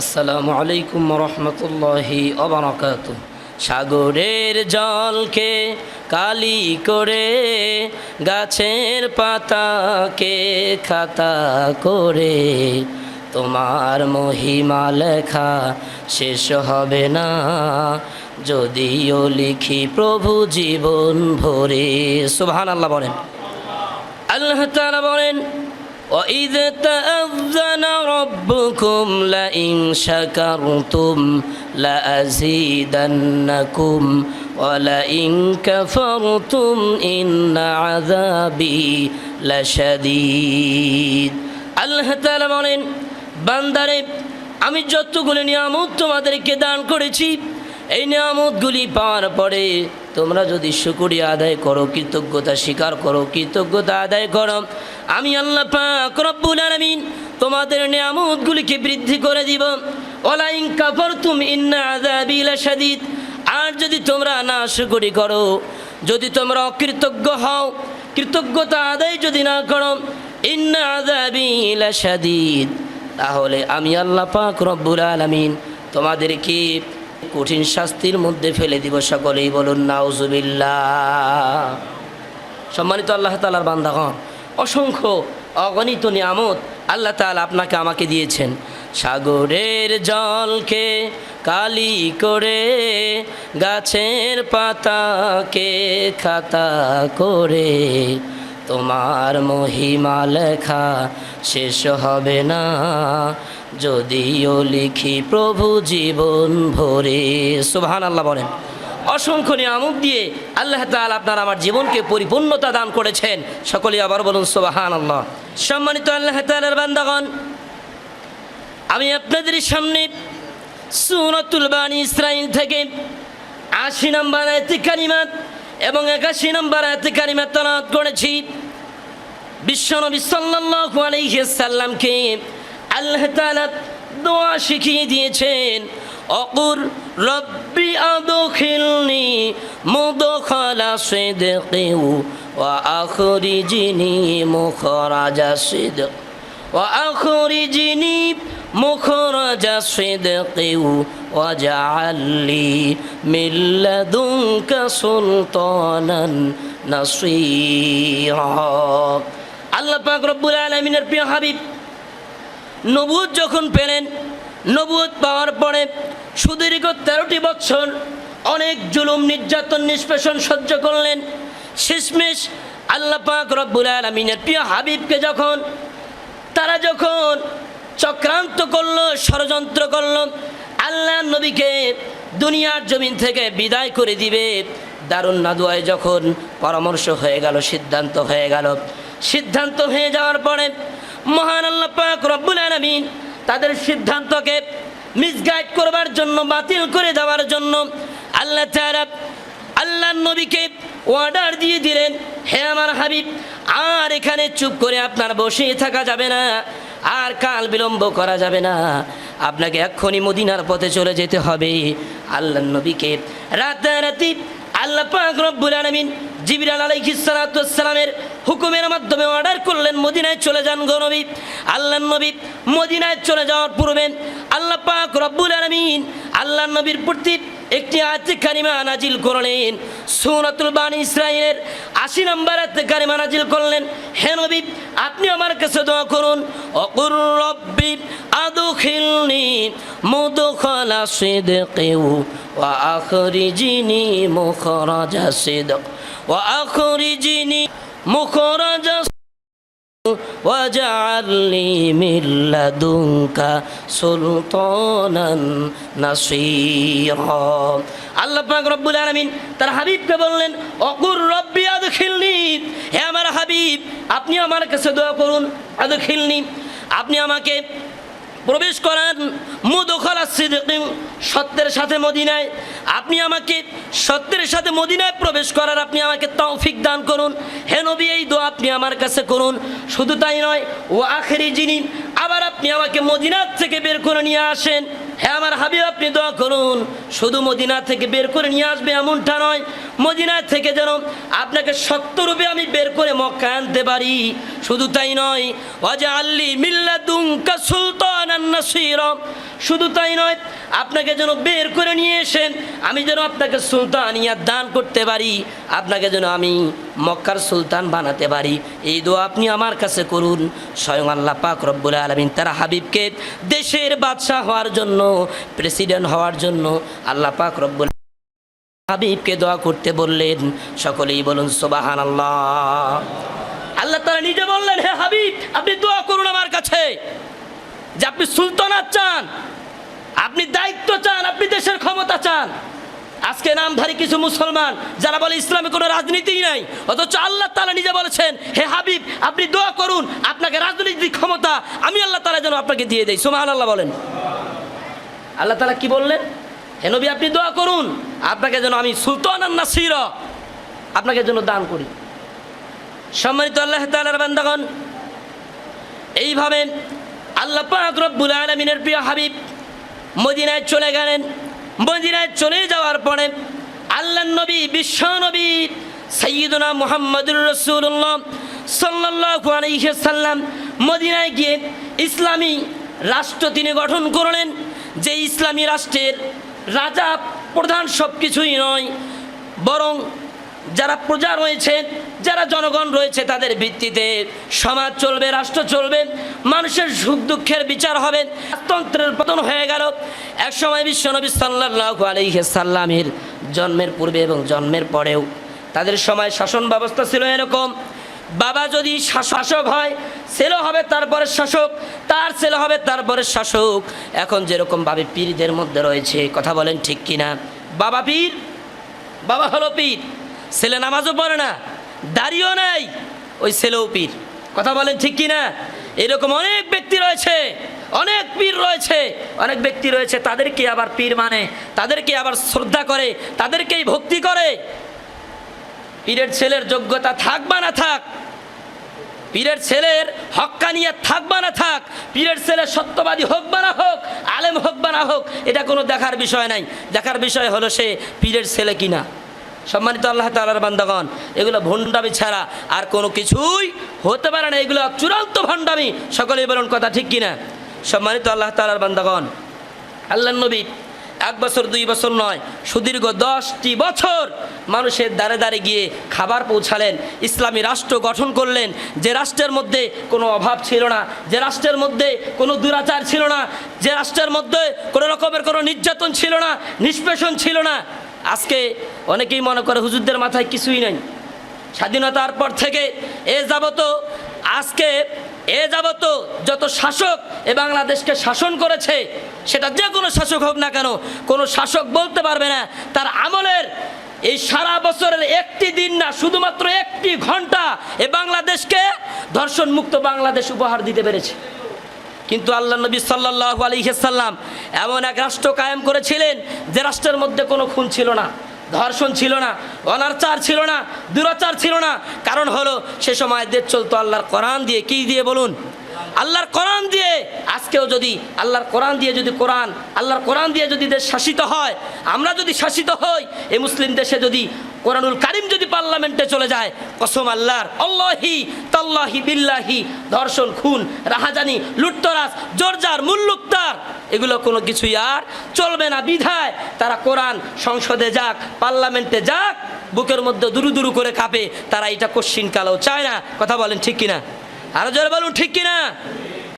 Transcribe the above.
আসসালামু আলাইকুম রহমতুল্লাহি অবরাকাত। সাগরের জলকে কালি করে, গাছের পাতাকে খাতা করে। তোমার মহিমা লেখা শেষ হবে না, যদিও লিখি প্রভু জীবন ভরে। সুবহান আল্লাহ বলেন। আল্লাহ বলেন وإذ تأذن ربكم لئن شكرتم لأزيدنكم ولئن كفرتم إن عذابي لشديد আল্লাহ তাআলা বলেন বান্দারে আমি যতগুলো নিয়ামত তোমাদেরকে দান করেছি এই নিয়ামতগুলি পাওয়ার পরে তোমরা যদি শুকুরিয়া আদায় করো, কৃতজ্ঞতা স্বীকার করো, কৃতজ্ঞতা আদায় করো, আমি আল্লাহ পাক রব্বুল আলামিন তোমাদের নিয়ামতগুলিকে বৃদ্ধি করে দিব। ওলাইন কাফর তুমি ইন্না লাশাদীদ। আর যদি তোমরা না শুকুরি করো, যদি তোমরা অকৃতজ্ঞ হও, কৃতজ্ঞতা আদায় যদি না করো, ইন্না আযাবি লাশাদীদ। তাহলে আমি আল্লাহ পাক আলামিন তোমাদেরকে কঠিন শাস্তির মধ্যে ফেলে দিব সকলেই বলুন, নাউজুবিল্লাহ। সম্মানিত আল্লাহ তালার বান্দাগণ, অসংখ্য অগণিত নিয়ামত আল্লাহ তালা আপনাকে আমাকে দিয়েছেন। সাগরের জলকে কালি করে, গাছের পাতাকে খাতা করে, তোমার মহিমা লেখা শেষ হবে না। যদিও লিখি প্রভু জীবন ভরে। সুবহান আল্লাহ বলেন, অসংখ্য নিয়ামক দিয়ে আল্লাহ তাআলা আপনার আমার জীবনকে পরিপূর্ণতা দান করেছেন। সকলে আবার বলুন সুবহান আল্লাহ সম্মানিত আল্লাহ তাআলার বান্দাগণ, আমি আপনাদের সামনে সুরতুল বাণী ইসরাইল থেকে আশি নম্বর আয়াতে কারিমাত এবং একাশি নম্বর আয়াতে কারিমাত তলাত করেছি। বিশ্বনবী সাল্লাল্লাহু আলাইহি সাল্লামকে আল্লাহ তালা দোয়া শিখিয়ে দিয়েছেন, অকুর রব্বি আদখিলনি মুদখালা সিদকিউ ওয়া মুখ মুখরাজা সিদক ওয়া আখরিজনি মুখরাজা সিদকিউ ওয়া জাআলনি মিন লাদুনকা সুলতানান নাসীরা। আল্লাহ পাক রব্বুল আলামিনের প্রিয় হাবিব নবুদ যখন পেলেন নবুদ পাওয়ার পরে সুদীর্ঘ তেরোটি বছর অনেক জুলুম, নির্যাতন, নিষ্পেষণ সহ্য করলেন। শেষমেশ আল্লাহ পাক রব্বুল আলমিনের প্রিয় হাবিবকে যখন, তারা যখন চক্রান্ত করল, ষড়যন্ত্র করল, আল্লাহ নবীকে দুনিয়ার জমিন থেকে বিদায় করে দিবে। দারুণ নাদুয়ায় যখন পরামর্শ হয়ে গেল, সিদ্ধান্ত হয়ে গেল। সিদ্ধান্ত হয়ে যাওয়ার পরে মহান আল্লাহ পাক রব্বুল আলামিন তাদের সিদ্ধান্তকে মিসগাইড করবার জন্য, বাতিল করে দেওয়ার জন্য আল্লাহ তাআলা আল্লাহ নবীকে অর্ডার দিয়ে দিলেন, হে আমার হাবিব, আর এখানে চুপ করে আপনার বসে থাকা যাবে না, আর কাল বিলম্ব করা যাবে না, আপনাকে এক্ষুনি মদিনার পথে চলে যেতে হবে। আল্লাহ নবীকে রাতারাতি আল্লাহ পাক রব্বুল আলামিন জিবরাল আলাইহিস সালাতু হুকুমের মাধ্যমে অর্ডার করলেন, মদিনায় চলে যান গো নবী। আল্লাহ নবী মদিনায় চলে যাওয়ার পূর্বে আল্লাহ পাক রব্বুল আলামিন আল্লাহ নবীর প্রতি একটি আয়াতে কারিমা নাজিল করলেন। সূরাতুল বানি ইসরাইলের আশি নম্বর আয়াতে কারিমা নাজিল করলেন, হে নবী, আপনি আমার কাছে দোয়া করুন। অকুর রব্বি আদখিলনি মুদখালা সিদকিউ ওয়া আখরিজনি মুখরাজা সিদক। ওয়া আখরিজনি মুখরাজা واجعل لي من لدنك سلطانا نصيرا আল্লাহ পাক রব্বুল আলামিন তার হাবিবকে বললেন অকুর রব্বি আদখিলনি হে আমার হাবিব আপনি আমার কাছে দোয়া করুন আদখিলনি আপনি আমাকে প্রবেশ করান মুদখলা সিদ্দিকিম সত্যের সাথে মদিনায়। আপনি আমাকে সত্যের সাথে মদিনায় প্রবেশ করার আপনি আমাকে তৌফিক দান করুন। হে নবী, এই দোয়া আপনি আমার কাছে করুন। শুধু তাই নয় ও আখেরি যিনি আবার আপনি আমাকে মদিনার থেকে বের করে নিয়ে আসেন। হে আমার হাবিব, আপনি দোয়া করুন। শুধু মদিনা থেকে বের করে নিয়ে আসবে এমনটা নয়। মদিনা থেকে যেন আপনাকে সত্যরূপে আমি বের করে মক্কা আনতে পারি। শুধু তাই নয় অজা আল্লি মিল্লাদুঙ্কা সুলতান শুধু তাই নয়, আপনাকে যেন বের করে নিয়ে এসেন, আমি যেন আপনাকে সুলতান সুলতানিয়া দান করতে পারি। আপনাকে যেন আমি মক্কার সুলতান বানাতে পারি। এই দোয়া আপনি আমার কাছে করুন। স্বয়ং আল্লাহ পাক রব্বুল আলমিন তারা হাবিবকে দেশের বাদশাহ হওয়ার জন্য, প্রেসিডেন্ট হওয়ার জন্য আল্লাহ পাক রব্বুল হাবিবকে দোয়া করতে বললেন। সকলেই বলুন সোবাহান আল্লাহ আল্লাহ তারা নিজে বললেন, হে হাবিব, আপনি দোয়া করুন আমার কাছে যে আপনি সুলতানাত চান, আপনি দায়িত্ব চান, আপনি দেশের ক্ষমতা চান। আজকে নামধারী কিছু মুসলমান যারা বলে ইসলামে কোনো রাজনীতিই নাই, অথচ আল্লাহ তালা নিজে বলেছেন, হে হাবিব, আপনি দোয়া করুন, আপনাকে রাজনৈতিক ক্ষমতা আমি আল্লাহ তালা যেন আপনাকে দিয়ে দেই। সোমাহান আল্লাহ বলেন। আল্লাহ তালা কি বললেন? হে নবী, আপনি দোয়া করুন, আপনাকে যেন আমি সুলতান আর নাসির আপনাকে যেন দান করি। সম্মানিত আল্লাহ তালার বান্দাগণ, এইভাবে আল্লাহ পাক রব্বুল আলমিনের প্রিয় হাবিব মদিনায় চলে গেলেন। মদিনায় চলে যাওয়ার পরে আল্লাহ নবী, বিশ্ব নবী সৈয়দনা মোহাম্মদুর রসুল্লাহ সাল্লাল্লাহু আলাইহি সাল্লাম মদিনায় গিয়ে ইসলামী রাষ্ট্র তিনি গঠন করলেন। যে ইসলামী রাষ্ট্রের রাজা প্রধান সব কিছুই নয়, বরং যারা প্রজা রয়েছে যারা জনগণ রয়েছে তাদের ভিত্তিতে সমাজ চলবে, রাষ্ট্র চলবে, মানুষের সুখ দুঃখের বিচার হবে তন্ত্রের পতন হয়ে গেল। এক সময় বিশ্বনবী সাল্লাল্লাহু আলাইহি সাল্লামের জন্মের পূর্বে এবং জন্মের পরেও তাদের সময় শাসন ব্যবস্থা ছিল এরকম। বাবা যদি শাসক হয়, ছেলে হবে তারপরে শাসক, তার ছেলে হবে তারপরে শাসক। এখন যেরকম ভাবে পীরদের মধ্যে রয়েছে, কথা বলেন ঠিক কিনা? বাবা পীর, বাবা হলো পীর, ছেলে নামাজও পড়ে না। দাড়িও নাই। ওই ছেলেও পীর। কথা বলেন ঠিক কি না এরকম অনেক ব্যক্তি রয়েছে, অনেক পীর রয়েছে, অনেক ব্যক্তি রয়েছে, তাদেরকে আবার পীর মানে তাদেরকে আবার শ্রদ্ধা করে, তাদেরকেই ভক্তি করে। পীরের ছেলের যোগ্যতা থাক বা না থাক। পীরের ছেলের হক্কানিয়া থাক বা না থাক। পীরের ছেলে সত্যবাদী হোক বা না হোক, আলেম হোক বা না হোক, এটা কোনো দেখার বিষয় নাই। দেখার বিষয় হলো সে পীরের ছেলে কিনা। সম্মানিত আল্লাহ তালার বান্দাগণ, এগুলো ভণ্ডামি ছাড়া আর কোনো কিছুই হতে পারে না। এগুলো চূড়ান্ত ভণ্ডামি। সকলেই বলুন কথা ঠিক কিনা? সম্মানিত আল্লাহ তালার বান্দাগণ আল্লাহ নবী এক বছর, দুই বছর নয়, সুদীর্ঘ দশটি বছর মানুষের দ্বারে দ্বারে গিয়ে খাবার পৌঁছালেন, ইসলামী রাষ্ট্র গঠন করলেন। যে রাষ্ট্রের মধ্যে কোনো অভাব ছিল না, যে রাষ্ট্রের মধ্যে কোনো দুরাচার ছিল না, যে রাষ্ট্রের মধ্যে কোনো রকমের কোনো নির্যাতন ছিল না, নিষ্পেষণ ছিল না আজকে অনেকেই মনে করে হুজুরদের মাথায় কিছুই নেই। স্বাধীনতার পর থেকে এ যাবত, আজকে এ যাবত যত শাসক এ বাংলাদেশকে শাসন করেছে, সেটা যে কোনো শাসক হোক না কেন, কোনো শাসক বলতে পারবে না। তার আমলের এই সারা বছরের একটি দিন না, শুধুমাত্র একটি ঘণ্টা এ বাংলাদেশকে ধর্ষণ মুক্ত বাংলাদেশ উপহার দিতে পেরেছে। কিন্তু আল্লাহ নবী সাল্লাহ আলহিসাল্লাম এমন এক রাষ্ট্র কায়েম করেছিলেন যে রাষ্ট্রের মধ্যে কোনো খুন ছিল না, ধর্ষণ ছিল না অনাচার ছিল না, দুরাচার ছিল না। কারণ হলো, সে সময় দেশ চলতো আল্লাহর কোরআন দিয়ে। কি দিয়ে বলুন? আল্লাহর কোরআন দিয়ে। আজকেও যদি আল্লাহর কোরআন দিয়ে যদি কোরআন, আল্লাহর কোরআন দিয়ে যদি দেশ শাসিত হয়, আমরা যদি শাসিত হই, এই মুসলিম দেশে যদি কোরআনুল কারিম যদি পার্লামেন্টে চলে যায়, কসম আল্লাহর, অল্লাহি তাল্লাহি বিল্লাহি, ধর্ষণ, খুন, রাহাজানি, লুটতরাজ, জর্জার, মুল্লুকতার, এগুলো কোনো কিছুই আর চলবে না, বিধায় তারা কোরআন সংসদে যাক, পার্লামেন্টে যাক, বুকের মধ্যে দুরু দুরু করে কাঁপে, তারা এটা কোশ্চিন কালেও চায় না। কথা বলেন ঠিক কিনা? আরও জোরে বলুন, ঠিক কিনা?